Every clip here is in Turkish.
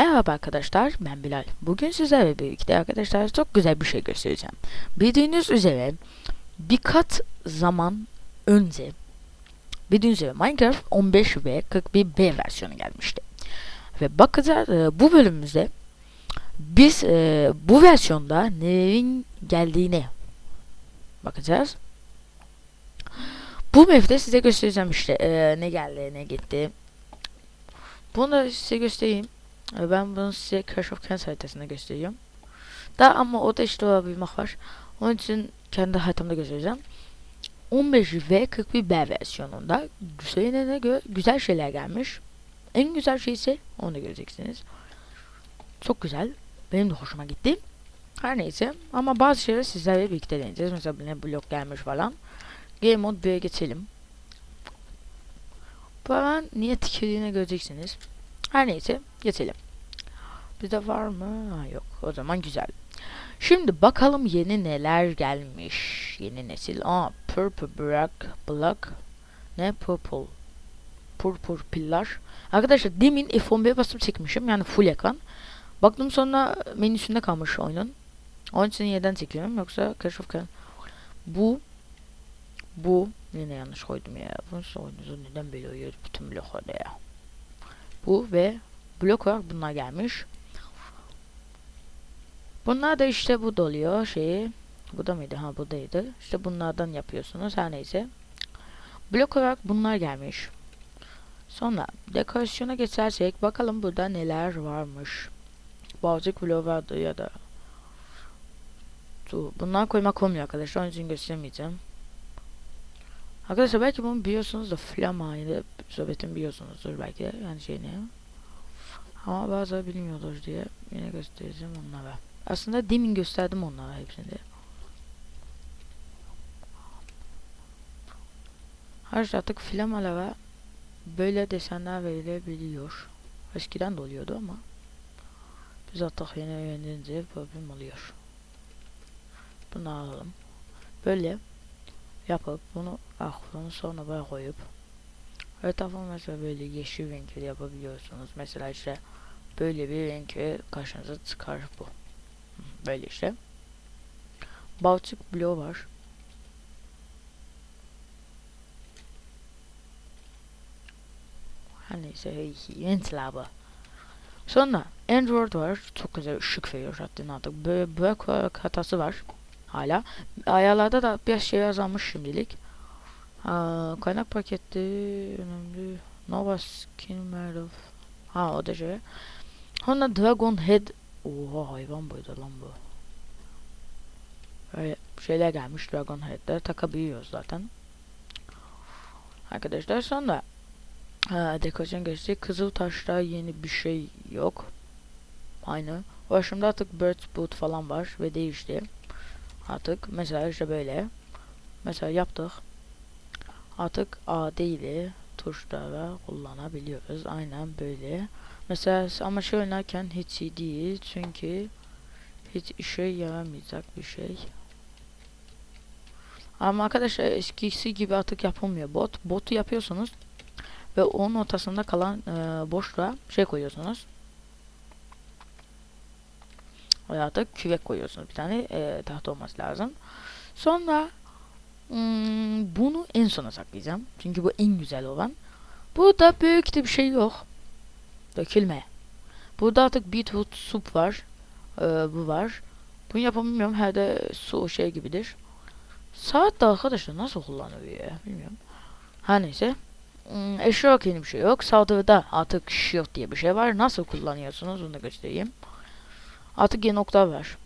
arkadaşlar ben Bilal. Bugün sizlerle birlikte arkadaşlar çok güzel bir şey göstereceğim. Bildiğiniz üzere birkaç zaman önce bildiğiniz üzere Minecraft 15 ve 41 B versiyonu gelmişti. Ve bakacağız e, bu bölümümüzde biz e, bu versiyonda nelerin geldiğine bakacağız. Bu map'te size göstereceğim işte e, ne geldi ne gitti. Bunu da size göstereyim. E, Ben bunu size Clash of Clans haritasında gösteriyorum. Daha ama o da işte bir mah var. Onun için kendi haritamda göstereceğim. 15 ve 41 B versiyonunda söylenene göre güzel şeyler gelmiş. En güzel şey ise onu da göreceksiniz. Çok güzel. Benim de hoşuma gitti. Her neyse ama bazı şeyleri sizlerle birlikte deneyeceğiz. Mesela ne blok gelmiş falan. Game mode 1'e geçelim. Hemen niye tikildiğini göreceksiniz. Her neyse geçelim. Bizde var mı? Ha, yok. O zaman güzel. Şimdi bakalım yeni neler gelmiş. Yeni nesil. Aa, purple black black. Ne purple? Purple pillar. Arkadaşlar demin F11'e basıp çekmişim. Yani full ekran. Baktım sonra menüsünde kalmış oyunun. Onun için yeniden çekiyorum. Yoksa Clash of Clans. Bu bu yine yanlış koydum ya. Bunu oyunuzu neden böyle bütün bloklarda ya. Bu ve blok olarak bunlar gelmiş. Bunlar da işte bu doluyor şeyi. Bu da mıydı? Ha buradaydı. İşte bunlardan yapıyorsunuz. Her neyse. Blok olarak bunlar gelmiş. Sonra dekorasyona geçersek bakalım burada neler varmış. Balcık bloğu vardı ya da bunlar koymak olmuyor arkadaşlar. Onun için gösteremeyeceğim. Arkadaşlar belki bunu biliyorsunuz da Flama da Sovyet'in biliyorsunuzdur belki yani şeyini. Ama bazıları bilmiyordur diye yine göstereceğim onlara. Aslında demin gösterdim onlara hepsini. Arkadaşlar artık flamalara böyle desenler verilebiliyor. Eskiden de oluyordu ama biz artık yeni öğrenince problem oluyor. Bunu alalım. Böyle yapıp bunu aklını sonra buraya koyup etrafına mesela böyle yeşil renkli yapabiliyorsunuz. Mesela işte böyle bir renk karşınıza çıkar bu. Böyle işte. Balçık bloğu var. Her neyse renklabı. Sonra Android var. Çok güzel ışık veriyor zaten artık. Böyle bırak hatası var. Hala. Ayarlarda da biraz şey azalmış şimdilik. Aa, kaynak paketi önemli. Nova skin of. Ha o da şey. Sonra Dragon Head. Oha hayvan boyutu lan bu. Böyle şeyler gelmiş Dragon Head'de takabiliyoruz zaten. Arkadaşlar sonra ha, dekorasyon geçti. Kızıl taşta yeni bir şey yok. Aynı. Şimdi artık Bird Boot falan var ve değişti. Artık mesela işte böyle. Mesela yaptık. Artık A değil tuşlara kullanabiliyoruz. Aynen böyle. Mesela ama şey oynarken hiç iyi değil. Çünkü hiç işe yaramayacak bir şey. Ama arkadaşlar eskisi gibi artık yapılmıyor bot. Botu yapıyorsunuz ve onun ortasında kalan e, boşluğa şey koyuyorsunuz. Artık küvek koyuyorsunuz. Bir tane e, tahta olması lazım. Sonra hmm, bunu en sona saklayacağım. Çünkü bu en güzel olan. Burada büyük de bir şey yok. Dökülme. Burada artık beetroot soup var. Ee, bu var. Bunu yapamıyorum. Her de su şey gibidir. Saat de arkadaşlar nasıl kullanılıyor ya bilmiyorum. Her neyse. Hmm, eşya yeni bir şey yok. Saldırıda artık shield diye bir şey var. Nasıl kullanıyorsunuz onu da göstereyim. Artık yeni nokta var.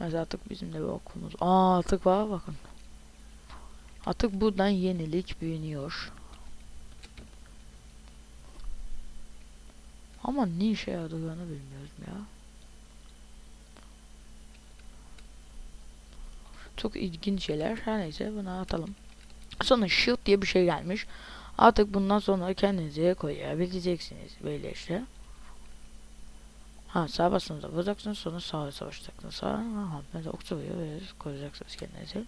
Mesela artık bizim de bir okulumuz. Aa artık var bakın. Artık buradan yenilik büyünüyor. Ama ne işe yaradığını bilmiyorum ya. Çok ilginç şeyler. Her neyse bunu atalım. Sonra shield diye bir şey gelmiş. Artık bundan sonra kendinize koyabileceksiniz. Böyle işte. Ha sağ basınca vuracaksınız sonra sağa savaşacaksınız. Sağ ha mesela okçu vuruyor ve koyacaksınız kendinize.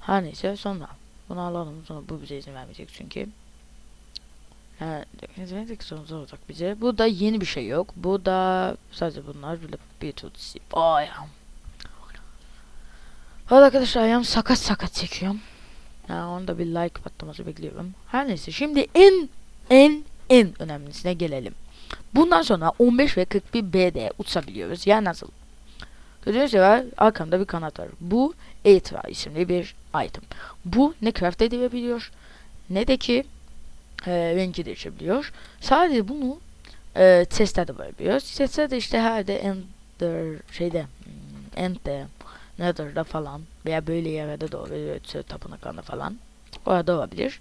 Her neyse sonra bunu alalım sonra bu bize izin vermeyecek çünkü. Yani sorunuz olacak bize. Bu da yeni bir şey yok. Bu da sadece bunlar böyle bir tutsi. Ay. Hadi arkadaşlar ayağım sakat sakat çekiyorum. Yani onu da bir like patlaması bekliyorum. Her neyse şimdi en en en önemlisine gelelim. Bundan sonra 15 ve 41 BD uçabiliyoruz. Yani nasıl? Gördüğünüz gibi arkamda bir kanat var. Bu Eitra isimli bir item. Bu ne craft edilebiliyor ne de ki e, rengi değişebiliyor. Sadece bunu e, testlerde bulabiliyoruz. Testlerde işte herhalde Ender şeyde hmm, End'de Nether'da falan veya böyle yerlerde de olabilir. Tapınaklarında falan. Orada olabilir.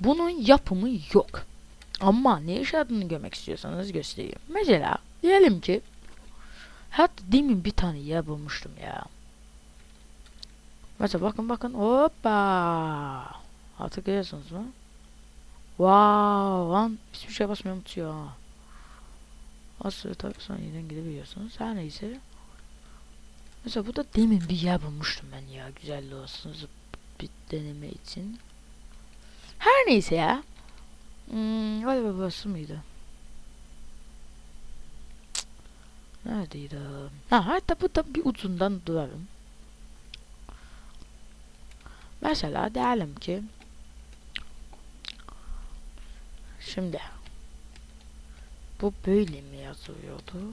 Bunun yapımı yok. Ama ne iş adını görmek istiyorsanız göstereyim. Mesela diyelim ki hatta demin bir tane yer bulmuştum ya. Mesela bakın bakın hoppa. Artık görüyorsunuz mu? Wow lan hiçbir şey basmıyor unutuyor ha. Asıl tabi sonra yeniden gidebiliyorsunuz. Her neyse. Mesela bu da demin bir yer bulmuştum ben ya güzelli olsun bir deneme için. Her neyse ya. Hmm, galiba burası mıydı? Cık. Neredeydi? Ha, hatta bu da bir ucundan durarım. Mesela diyelim ki Şimdi bu böyle mi yazıyordu?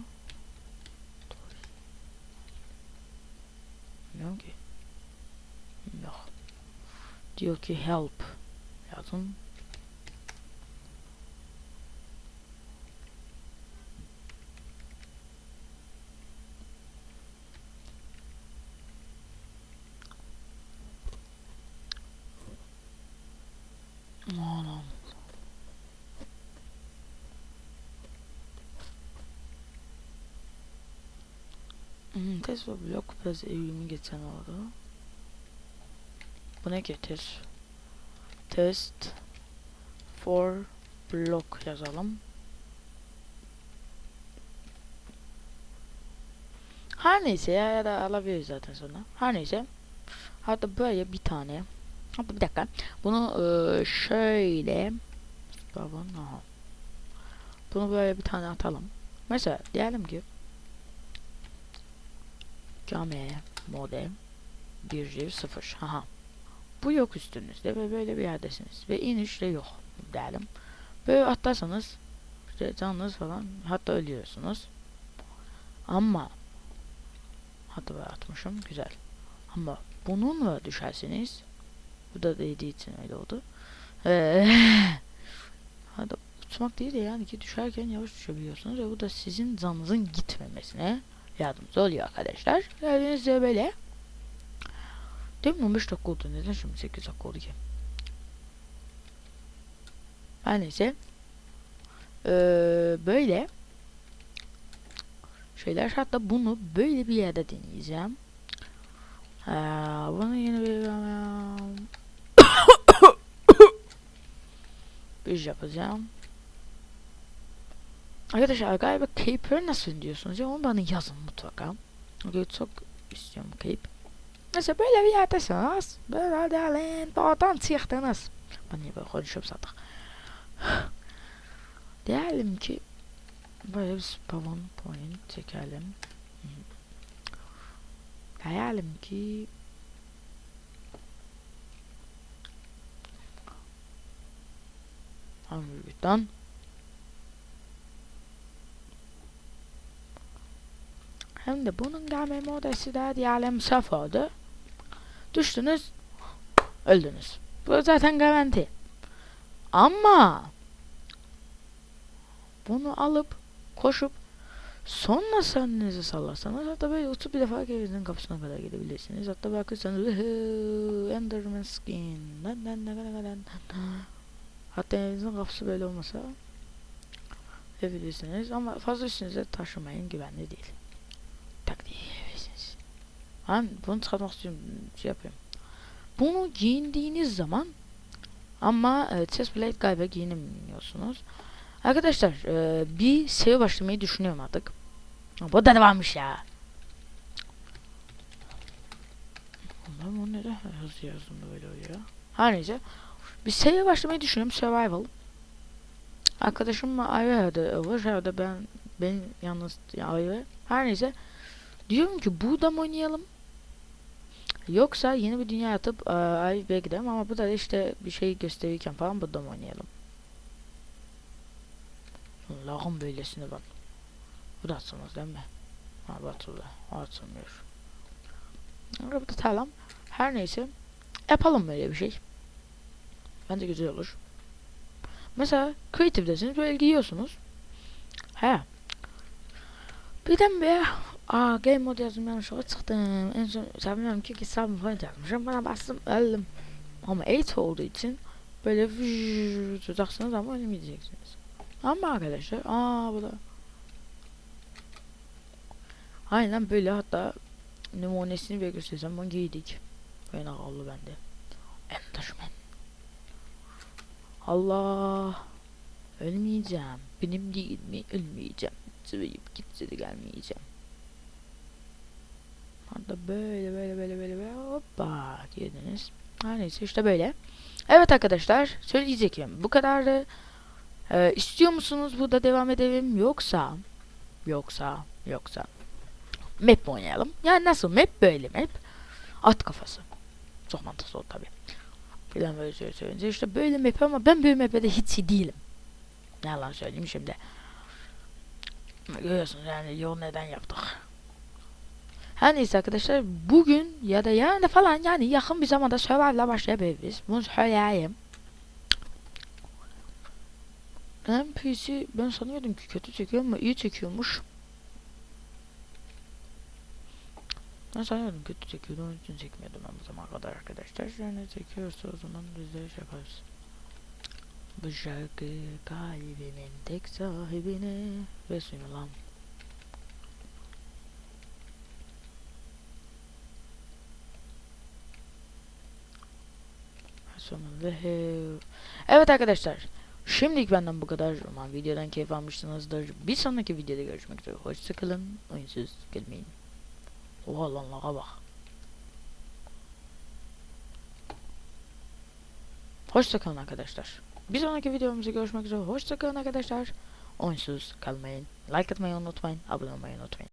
Bilmiyorum ki. Yok. Diyor ki help. Yazın. Ve blok biraz evrimi geçen oldu. Bu ne ki test? For block yazalım. Her neyse ya, ya da alabiliriz zaten sonra. Her neyse. Hatta böyle bir tane. Hatta bir dakika. Bunu e, şöyle. Bunu böyle bir tane atalım. Mesela diyelim ki Game modem 1.0 Aha. Bu yok üstünüzde ve böyle bir yerdesiniz. Ve inişte yok diyelim. Böyle atlarsanız işte canınız falan hatta ölüyorsunuz. Ama hatta ben atmışım güzel. Ama bununla düşerseniz bu da değdiği için öyle oldu. Ee, hadi uçmak değil de yani ki düşerken yavaş düşebiliyorsunuz ve bu da sizin canınızın gitmemesine yardımcı oluyor arkadaşlar. Gördüğünüz gibi böyle. Demin 15 dakika oldu. Neden şimdi 8 dakika oldu ki? Her neyse. Ee, böyle şeyler hatta bunu böyle bir yerde deneyeceğim. Ee, bunu yeni bir bir yapacağım. Arkadaşlar galiba Cape'ı nasıl diyorsunuz ya onu bana yazın mutlaka. Okay, çok istiyorum Cape. Mesela böyle bir yerdesiniz. Böyle değerlen dağdan çıktınız. Ben niye böyle konuşuyorum zaten. Diyelim ki böyle bir spawn point çekelim. Diyelim ki Harbiden De bunun gelme modası da diyelim sıfırdı. Düştünüz, öldünüz. Bu zaten garanti. Ama bunu alıp koşup sonra sannenizi sallarsanız hatta böyle uçup bir defa evinizin kapısına kadar gidebilirsiniz. Hatta bakırsanız Enderman skin hatta evinizin kapısı böyle olmasa yapabilirsiniz ama fazla üstünüze taşımayın güvenli değil. Ben bunu çıkartmak istiyorum şey yapıyorum. Bunu giyindiğiniz zaman ama e, chestplate galiba giyinemiyorsunuz. Arkadaşlar e, bir seri başlamayı düşünüyorum artık. Bu da varmış ya. Ben bunu neden hızlı yazdım böyle oluyor? Her neyse. Bir seriye başlamayı düşünüyorum. Survival. Arkadaşım ayrı var. Herhalde ben ben yalnız ayrı. Her neyse. Diyorum ki burada mı oynayalım? Yoksa yeni bir dünya atıp bir gidelim ama bu da işte bir şey gösterirken falan burada mı oynayalım? Allah'ım böylesine bak. Bu da atılmaz değil mi? Ha bu atıldı. Atılmıyor. Burada tamam. Her neyse. Yapalım böyle bir şey. Bence güzel olur. Mesela Creative'desiniz böyle giyiyorsunuz. He. Birdenbire Aa game mode yazdım yanlışlıkla çıktım. En son sanmıyorum ki hesabımı falan yazmışım. Bana bastım öldüm. Ama 8 olduğu için böyle tutacaksınız ama ölmeyeceksiniz. Ama arkadaşlar aa bu da Aynen böyle hatta numunesini bir göstersem bunu giydik. Fena oldu bende. Enderman. Allah. Ölmeyeceğim. Benim değil mi? Ölmeyeceğim. Zıvayıp gitse de gelmeyeceğim. Hatta böyle böyle böyle böyle böyle hoppa girdiniz. Her neyse işte böyle. Evet arkadaşlar söyleyeceğim. Bu kadardı. Ee, istiyor musunuz burada devam edelim yoksa yoksa yoksa map oynayalım? Yani nasıl map böyle map. At kafası. Çok mantıklı oldu tabi. Falan böyle şey söyleyince işte böyle map ama ben böyle map'e de hiç değilim. Ne yalan söyleyeyim şimdi. Görüyorsunuz yani yol neden yaptık. Her neyse arkadaşlar bugün ya da da falan yani yakın bir zamanda Survivor'la başlayabiliriz. Bunu söyleyeyim. NPC ben sanıyordum ki kötü çekiyor ama iyi çekiyormuş. Ben sanıyordum kötü çekiyordu onun için çekmiyordum ben bu zamana kadar arkadaşlar. Yani çekiyorsa o zaman de şey yaparız. Bu şarkı kalbimin tek sahibine ve sunulan. Evet arkadaşlar. Şimdilik benden bu kadar. Umarım videodan keyif almışsınızdır. Bir sonraki videoda görüşmek üzere. Hoşçakalın. Oyunsuz gelmeyin. Oha lan laga bak. Hoşçakalın arkadaşlar. Bir sonraki videomuzda görüşmek üzere. Hoşçakalın arkadaşlar. Oyunsuz kalmayın. Like atmayı unutmayın. Abone olmayı unutmayın.